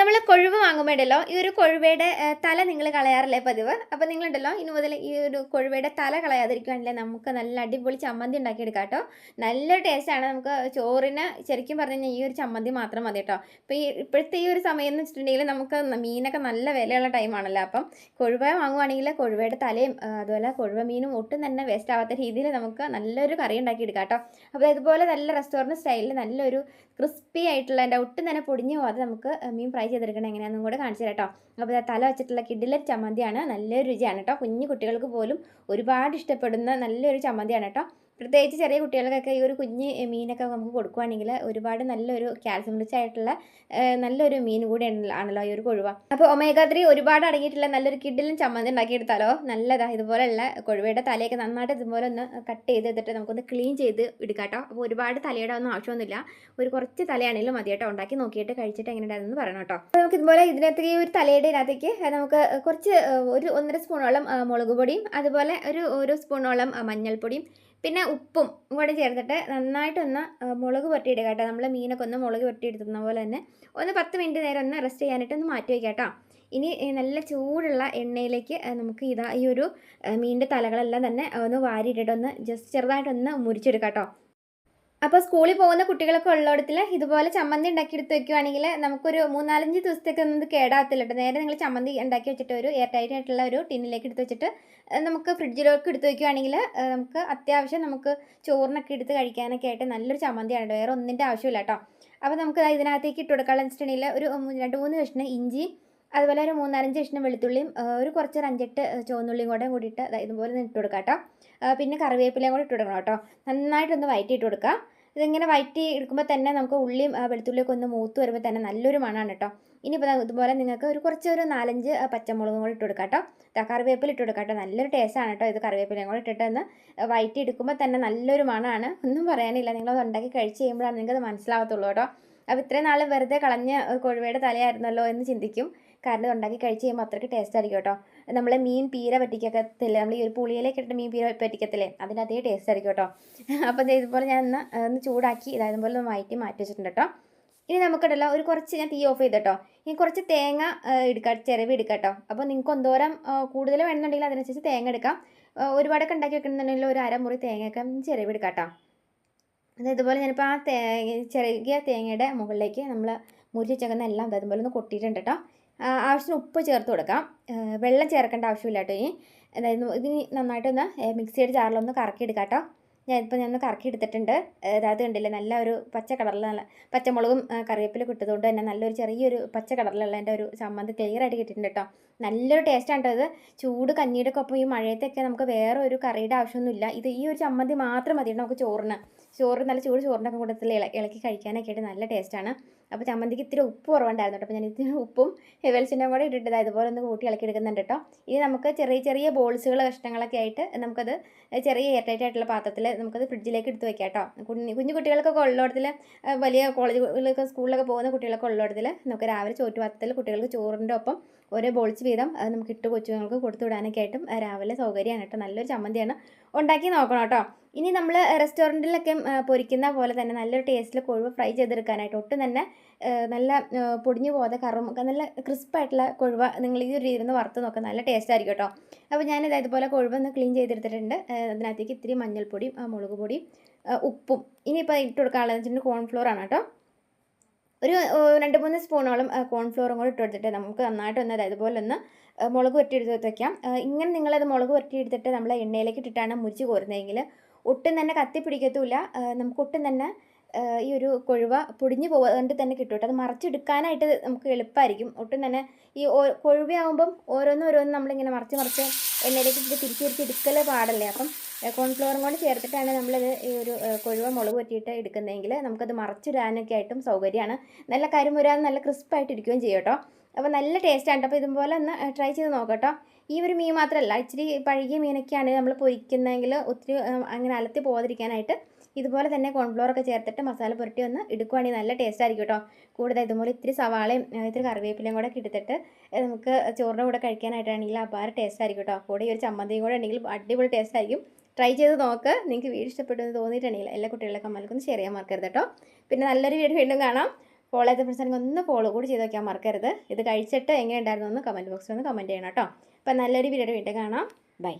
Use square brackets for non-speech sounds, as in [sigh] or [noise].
നമ്മൾ കൊഴുവ് വാങ്ങുമ്പോഴല്ലോ ഈ ഒരു കൊഴുവയുടെ തല നിങ്ങൾ കളയാറില്ലേ പതിവ്? അപ്പോൾ നിങ്ങളുണ്ടല്ലോ ഇനി മുതൽ ഈ ഒരു കൊഴുവയുടെ തല കളയാതിരിക്കുകയാണെങ്കിൽ നമുക്ക് നല്ല അടിപൊളി ചമ്മന്തി ഉണ്ടാക്കിയെടുക്കാം കേട്ടോ നല്ല ടേസ്റ്റാണ് നമുക്ക് ചോറിന് ശരിക്കും പറഞ്ഞു കഴിഞ്ഞാൽ ഈ ഒരു ചമ്മന്തി മാത്രം മതി കേട്ടോ. ഇപ്പോൾ ഈ ഇപ്പോഴത്തെ ഈ ഒരു സമയം എന്ന് വെച്ചിട്ടുണ്ടെങ്കിൽ നമുക്ക് മീനൊക്കെ നല്ല വിലയുള്ള ടൈമാണല്ലോ. അപ്പം കൊഴുവ വാങ്ങുവാണെങ്കിൽ കൊഴുവയുടെ തലയും അതുപോലെ കൊഴുവ മീനും ഒട്ടും തന്നെ വേസ്റ്റ് ആവാത്ത രീതിയിൽ നമുക്ക് നല്ലൊരു കറി ഉണ്ടാക്കിയെടുക്കാം കേട്ടോ. അപ്പോൾ ഇതുപോലെ നല്ല റെസ്റ്റോറന്റ് സ്റ്റൈലിൽ നല്ലൊരു ക്രിസ്പി ആയിട്ടുള്ള എന്റെ ഒട്ടും തന്നെ പൊടിഞ്ഞു പോകാതെ നമുക്ക് മീൻ ചെയ്തെടുക്കണം എങ്ങനെയാണെന്നും കൂടെ കാണിച്ചു തരാം കേട്ടോ അപ്പോൾ തല വെച്ചിട്ടുള്ള കിഡിലെ ചമ്മന്തിയാണ്. നല്ലൊരു രുചിയാണ് കേട്ടോ. കുഞ്ഞു കുട്ടികൾക്ക് പോലും ഒരുപാട് ഇഷ്ടപ്പെടുന്ന നല്ലൊരു ചമ്മന്തിയാണ് കേട്ടോ. പ്രത്യേകിച്ച് ചെറിയ കുട്ടികൾക്കൊക്കെ ഈ ഒരു കുഞ്ഞ് മീനൊക്കെ നമുക്ക് കൊടുക്കുവാണെങ്കിൽ ഒരുപാട് നല്ലൊരു കാൽസ്യം റിച്ച് ആയിട്ടുള്ള നല്ലൊരു മീൻ കൂടി ആണല്ലോ ഈ ഒരു കൊഴുവ. അപ്പോൾ ഒമേഗ ത്രീ ഒരുപാട് അടങ്ങിയിട്ടുള്ള നല്ലൊരു കിഡിലും ചമ്മന്തി ഉണ്ടാക്കിയെടുത്താലോ? നല്ലതാ. ഇതുപോലെയുള്ള കൊഴുവയുടെ തലയൊക്കെ നന്നായിട്ട് ഇതുപോലെ ഒന്ന് കട്ട് ചെയ്ത് എടുത്തിട്ട് നമുക്കൊന്ന് ക്ലീൻ ചെയ്ത് എടുക്കാം കേട്ടോ. അപ്പോൾ ഒരുപാട് തലയുടെ ഒന്നും ആവശ്യമൊന്നുമില്ല. ഒരു കുറച്ച് തലയാണെങ്കിലും മതി കേട്ടോ. ഉണ്ടാക്കി നോക്കിയിട്ട് കഴിച്ചിട്ട് എങ്ങനെ ഉണ്ടായിരുന്നു പറയണം കേട്ടോ. അപ്പോൾ നമുക്ക് ഇതുപോലെ ഇതിനകത്തേക്ക് ഈ ഒരു തലയുടെ ഇതിനകത്തേക്ക് നമുക്ക് കുറച്ച് ഒരു ഒന്നര സ്പൂണോളം മുളക് പൊടിയും അതുപോലെ ഒരു ഒരു സ്പൂണോളം മഞ്ഞൾപ്പൊടിയും പിന്നെ ഉപ്പും കൂടെ ചേർത്തിട്ട് നന്നായിട്ടൊന്ന് മുളക് പുരട്ടിയിടുക കേട്ടോ. നമ്മൾ മീനൊക്കെ ഒന്ന് മുളക് പുരട്ടിയെടുക്കുന്ന പോലെ തന്നെ. ഒന്ന് പത്ത് മിനിറ്റ് നേരം ഒന്ന് റെസ്റ്റ് ചെയ്യാനായിട്ട് ഒന്ന് മാറ്റി വയ്ക്കാം കേട്ടോ. ഇനി നല്ല ചൂടുള്ള എണ്ണയിലേക്ക് നമുക്ക് ഇതാ ഈ ഒരു മീനിന്റെ തലകളെല്ലാം തന്നെ ഒന്ന് വാരിയിട്ടിട്ട് ഒന്ന് ജസ്റ്റ് ചെറുതായിട്ടൊന്ന് മുരിച്ചെടുക്കാം കേട്ടോ. അപ്പോൾ സ്കൂളിൽ പോകുന്ന കുട്ടികളൊക്കെ ഉള്ളിടത്തിൽ ഇതുപോലെ ചമ്മന്തി ഉണ്ടാക്കി എടുത്ത് വെക്കുവാണെങ്കിൽ നമുക്കൊരു മൂന്നാലഞ്ച് ദിവസത്തേക്ക് ഒന്നും കേടാകത്തില്ല കേട്ടോ നേരെ നിങ്ങൾ ചമ്മന്തി ഉണ്ടാക്കി വെച്ചിട്ട് ഒരു എയർ ടൈറ്റ് ആയിട്ടുള്ള ഒരു ടിന്നിലേക്ക് എടുത്ത് വെച്ചിട്ട് നമുക്ക് ഫ്രിഡ്ജിലേക്ക് എടുത്ത് വെക്കുവാണെങ്കിൽ നമുക്ക് അത്യാവശ്യം നമുക്ക് ചോറിനൊക്കെ എടുത്ത് കഴിക്കാനൊക്കെ ആയിട്ട് നല്ലൊരു ചമ്മന്തിയാണ് വേറെ ഒന്നിന്റെ ആവശ്യമില്ല കേട്ടോ അപ്പോൾ നമുക്ക് ഇതിനകത്തേക്ക് ഇട്ട് കൊടുക്കാനുള്ള വെച്ചിട്ടുണ്ടെങ്കിൽ ഒരു രണ്ട് മൂന്ന് കഷ്ണം ഇഞ്ചി അതുപോലെ ഒരു മൂന്നാലഞ്ച് കഷ്ണം വെളുത്തുള്ളിയും ഒരു കുറച്ച് ഒരു അഞ്ചെട്ട് ചുവന്നുള്ളിയും കൂടെ കൂടിയിട്ട് ഇതുപോലെ ഇട്ട് കൊടുക്കാം കേട്ടോ പിന്നെ കറിവേപ്പിലയും കൂടെ ഇട്ട് കൊടുക്കണം കേട്ടോ നന്നായിട്ടൊന്ന് വയറ്റി ഇട്ട് കൊടുക്കുക ഇതിങ്ങനെ വയറ്റി എടുക്കുമ്പോൾ തന്നെ നമുക്ക് ഉള്ളിയും വെളുത്തുള്ളിയൊക്കെ ഒന്ന് മൂത്ത് വരുമ്പോൾ തന്നെ നല്ലൊരു മണമാണ് കേട്ടോ ഇനിയിപ്പോൾ ഇതുപോലെ നിങ്ങൾക്ക് ഒരു കുറച്ച് ഒരു നാലഞ്ച് പച്ചമുളകും കൂടി ഇട്ട് കൊടുക്കാം കേട്ടോ കറിവേപ്പില ഇട്ട് കൊടുക്കാം കേട്ടോ നല്ലൊരു ടേസ്റ്റാണ് കേട്ടോ ഇത് കറിവേപ്പിലയും കൂടി ഇട്ടിട്ട് ഒന്ന് വയറ്റി എടുക്കുമ്പോൾ തന്നെ നല്ലൊരു മണമാണ് ഒന്നും പറയാനില്ല. നിങ്ങളത് ഉണ്ടാക്കി കഴിച്ച് കഴിയുമ്പോഴാണ് നിങ്ങൾക്കത് മനസ്സിലാവത്തുള്ളൂ കേട്ടോ അപ്പോൾ ഇത്രയും നാൾ വെറുതെ കളഞ്ഞ കൊഴുവയുടെ തലയായിരുന്നല്ലോ എന്ന് ചിന്തിക്കും. കാരണം ഉണ്ടാക്കി കഴിച്ച് കഴിയുമ്പോൾ അത്രയ്ക്ക് ടേസ്റ്റ് ആയിരിക്കും കേട്ടോ. നമ്മൾ മീൻ പീര പറ്റിക്കത്തില്ലേ നമ്മൾ ഈ ഒരു പുളിയിലേക്ക് ഇട്ടിട്ട് മീൻ പീര പറ്റിക്കത്തില്ലേ? അതിന്റെ അതേ ടേസ്റ്റ് ആയിരിക്കും കേട്ടോ. [laughs] അപ്പോൾ ഇതുപോലെ ഞാൻ ഒന്ന് ഒന്ന് ചൂടാക്കി ഇതായത് പോലെ ഒന്ന് വയറ്റി മാറ്റി വെച്ചിട്ടുണ്ട് കേട്ടോ. ഇനി നമുക്കിടല്ലോ ഒരു കുറച്ച് ഞാൻ തീ ഓഫ് ചെയ്തിട്ടോ ഇനി കുറച്ച് തേങ്ങ എടുക്കാം ചിരവി കേട്ടോ. അപ്പോൾ നിങ്ങൾക്ക് എന്തോരം കൂടുതൽ വേണമെന്നുണ്ടെങ്കിൽ അതിനനുസരിച്ച് തേങ്ങ എടുക്കാം. ഒരുപാടൊക്കെ ഉണ്ടാക്കി വെക്കണമെന്നുണ്ടെങ്കിൽ ഒരു അരമുറി തേങ്ങയൊക്കെ ചിരവി എടുക്കാം കേട്ടോ. ഇതുപോലെ ഞാനിപ്പോൾ ആ തേ ചെറിയ തേങ്ങയുടെ മുകളിലേക്ക് നമ്മൾ മുരിച്ച് വെച്ചേക്കുന്ന എല്ലാം ഇതുപോലെ ഒന്ന് കൊട്ടിയിട്ടുണ്ട് കേട്ടോ ആവശ്യത്തിന് ഉപ്പ് ചേർത്ത് കൊടുക്കാം. വെള്ളം ചേർക്കേണ്ട ആവശ്യമില്ല കേട്ടോ ഇനി. അതായത് ഇതിന് നന്നായിട്ടൊന്ന് മിക്സിയുടെ ജാറിലൊന്ന് കറക്കി എടുക്കാം കേട്ടോ ഞാനിപ്പോൾ ഞാൻ ഒന്ന് കറക്കി എടുത്തിട്ടുണ്ട്. അതായത് കണ്ടില്ലേ നല്ല ഒരു പച്ച കളറിൽ നല്ല പച്ചമുളകും കറിവേപ്പിലൊക്കെ കറിവേപ്പില ഇട്ടതുകൊണ്ട് തന്നെ നല്ലൊരു ചെറിയൊരു പച്ച കളറിലുള്ള എന്റെ ഒരു ചമ്മന്തി ക്ലിയർ ആയിട്ട് കിട്ടിയിട്ടുണ്ട് കേട്ടോ. നല്ലൊരു ടേസ്റ്റാണ് കേട്ടോ ഇത്. ചൂട് കഞ്ഞിയുടെ ഒപ്പം ഈ മഴയത്തൊക്കെ നമുക്ക് വേറെ ഒരു കറിയുടെ ആവശ്യമൊന്നുമില്ല. ഇത് ഈ ഒരു ചമ്മന്തി മാത്രം മതി നമുക്ക് ചോറിന്. ചോറ് നല്ല ചൂട് ചോറിനൊക്കെ കൂട്ടത്തിൽ ഇള ഇളക്കി കഴിക്കാനൊക്കെ ആയിട്ട് നല്ല ടേസ്റ്റാണ് അപ്പോൾ ചമ്മന്തിക്ക് ഇത്തിരി ഉപ്പ് കുറവുണ്ടായിരുന്നു കേട്ടോ. അപ്പോൾ ഞാൻ ഇത്തിരി ഉപ്പും വെളിച്ചെണ്ണയും കൂടെ ഇട്ടിട്ട് ഇതുപോലെ ഒന്ന് കൂട്ടി ഇളക്കി എടുക്കുന്നുണ്ട് കേട്ടോ. ഇനി നമുക്ക് ചെറിയ ചെറിയ ബോൾസുകൾ കഷ്ണങ്ങളൊക്കെ ആയിട്ട് നമുക്കത് ചെറിയ എയർ ടൈറ്റ് ആയിട്ടുള്ള പാത്രത്തിൽ നമുക്കത് ഫ്രിഡ്ജിലേക്ക് എടുത്ത് വെക്കാം കേട്ടോ. കുഞ്ഞു കുഞ്ഞു കുട്ടികൾക്കൊക്കെ ഉള്ളിടത്തിൽ വലിയ കോളേജുകളിലൊക്കെ സ്കൂളിലൊക്കെ പോകുന്ന കുട്ടികളൊക്കെ ഉള്ളിടത്തിൽ നമുക്ക് രാവിലെ ചോറ്റുപാത്രത്തിൽ കുട്ടികൾക്ക് ചോറിന്റെ ഒപ്പം ഓരോ ബോൾസ് വീതം അത് നമുക്ക് ഇട്ട് കൊച്ചുങ്ങൾക്ക് കൊടുത്തു വിടാനൊക്കെ ആയിട്ടും രാവിലെ സൗകര്യമാണ് കേട്ടോ. നല്ലൊരു ചമ്മന്തിയാണ്. ഉണ്ടാക്കി നോക്കണം കേട്ടോ. ഇനി നമ്മൾ റെസ്റ്റോറന്റിലൊക്കെ പൊരിക്കുന്ന പോലെ തന്നെ നല്ലൊരു ടേസ്റ്റിൽ കൊഴുവ് ഫ്രൈ ചെയ്തെടുക്കാനായിട്ട് ഒട്ടും തന്നെ നല്ല പൊടിഞ്ഞു പോകാതെ കറും ഒക്കെ നല്ല ക്രിസ്പായിട്ടുള്ള കൊഴുവ നിങ്ങൾ ഈ ഒരു രീതിയിൽ നിന്ന് വറുത്ത് നോക്കുക നല്ല ടേസ്റ്റ് ആയിരിക്കും കേട്ടോ. അപ്പോൾ ഞാൻ ഇതുപോലെ കൊഴുവ ഒന്ന് ക്ലീൻ ചെയ്തെടുത്തിട്ടുണ്ട്. അതിനകത്തേക്ക് ഇത്തിരി മഞ്ഞൾപ്പൊടിയും മുളക് പൊടിയും ഉപ്പും ഇനിയിപ്പോൾ ഇട്ട് കൊടുക്കാനുള്ളതെന്ന് വെച്ചിട്ടുണ്ടെങ്കിൽ കോൺഫ്ലോർ ആണ് കേട്ടോ. ഒരു രണ്ട് മൂന്ന് സ്പൂണോളം കോൺഫ്ലോറും കൂടി ഇട്ട് കൊടുത്തിട്ട് നമുക്ക് നന്നായിട്ട് ഒന്ന് അതായത് പോലെ ഒന്ന് മുളക് വരട്ടി എടുത്ത് വെക്കാം. ഇങ്ങനെ നിങ്ങളത് മുളക് വരട്ടി എടുത്തിട്ട് നമ്മൾ എണ്ണയിലേക്ക് ഇട്ടിട്ടാണ് മുരിച്ച് കോരുന്നതെങ്കിൽ ഒട്ടും തന്നെ കത്തി പിടിക്കത്തുമില്ല. നമുക്ക് ഒട്ടും തന്നെ ഈ ഒരു കൊഴുവ പൊടിഞ്ഞു പോകാണ്ട് തന്നെ കിട്ടും കേട്ടോ. അത് മറിച്ചെടുക്കാനായിട്ട് നമുക്ക് എളുപ്പമായിരിക്കും. ഒട്ടും തന്നെ ഈ കൊഴുവയാകുമ്പം ഓരോന്നും ഓരോന്നും നമ്മളിങ്ങനെ മറിച്ച് മറിച്ച് എണ്ണയിലേക്ക് ഇട്ട് തിരിച്ച് തിരിച്ച് എടുക്കൽ പാടല്ലേ. അപ്പം കോൺഫ്ലോറും കൊണ്ട് ചേർത്തിട്ടാണ് നമ്മളത് ഈ ഒരു കൊഴുവ മുളക് പറ്റിയിട്ട് എടുക്കുന്നതെങ്കിൽ നമുക്കത് മറിച്ചിടാനൊക്കെ ആയിട്ടും സൗകര്യമാണ്. നല്ല കരിമുരാൻ നല്ല ക്രിസ്പായിട്ട് ഇരിക്കുകയും ചെയ്യും കേട്ടോ. അപ്പോൾ നല്ല ടേസ്റ്റാണ് അപ്പോൾ ഇതുപോലെ ഒന്ന് ട്രൈ ചെയ്ത് നോക്കട്ടോ. ഈ ഒരു മീൻ മാത്രമല്ല ഇച്ചിരി പഴകിയ മീനൊക്കെയാണ് നമ്മൾ പൊരിക്കുന്നതെങ്കിൽ ഒത്തിരി അങ്ങനെ അലത്തി പോകാതിരിക്കാനായിട്ട് ഇതുപോലെ തന്നെ കോൺഫ്ലോറൊക്കെ ചേർത്തിട്ട് മസാല പുരട്ടി ഒന്ന് എടുക്കുവാണെങ്കിൽ നല്ല ടേസ്റ്റ് ആയിരിക്കും കേട്ടോ കൂടുതൽ ഇതുപോലെ ഇത്തിരി സവാളയും ഇത്തിരി കറിവേപ്പിലയും കൂടെ എടുത്തിട്ട് നമുക്ക് ചോറിന്റെ കൂടെ കഴിക്കാനായിട്ടാണെങ്കിൽ അപാര ടേസ്റ്റ് ആയിരിക്കും കേട്ടോ കൂടെ ഈ ഒരു ചമ്മന്തിയും കൂടെ ഉണ്ടെങ്കിൽ അടിപൊളി ടേസ്റ്റ് ആയിരിക്കും. ട്രൈ ചെയ്ത് നോക്ക്. നിങ്ങൾക്ക് വീട് ഇഷ്ടപ്പെട്ടു എന്ന് തോന്നിയിട്ടുണ്ടെങ്കിൽ എല്ലാ കുട്ടികളെ കമ്മൽക്കൊന്ന് ഷെയർ ചെയ്യാൻ മറക്കരുത് കേട്ടോ പിന്നെ നല്ലൊരു വീഡിയോ വീണ്ടും കാണാം. ഫോളോ ചെയ്ത ഫ്രണ്ട്സ് ഒന്ന് ഫോളോ കൂടി ചെയ്ത് വയ്ക്കാൻ മറക്കരുത്. ഇത് കഴിച്ചിട്ട് എങ്ങനെ ഉണ്ടായിരുന്നു എന്ന് കമന്റ് ബോക്സിൽ ഒന്ന് കമന്റ് ചെയ്യണം കേട്ടോ. അപ്പം നല്ലൊരു വീഡിയോ വീണ്ടും കാണാം. ബൈ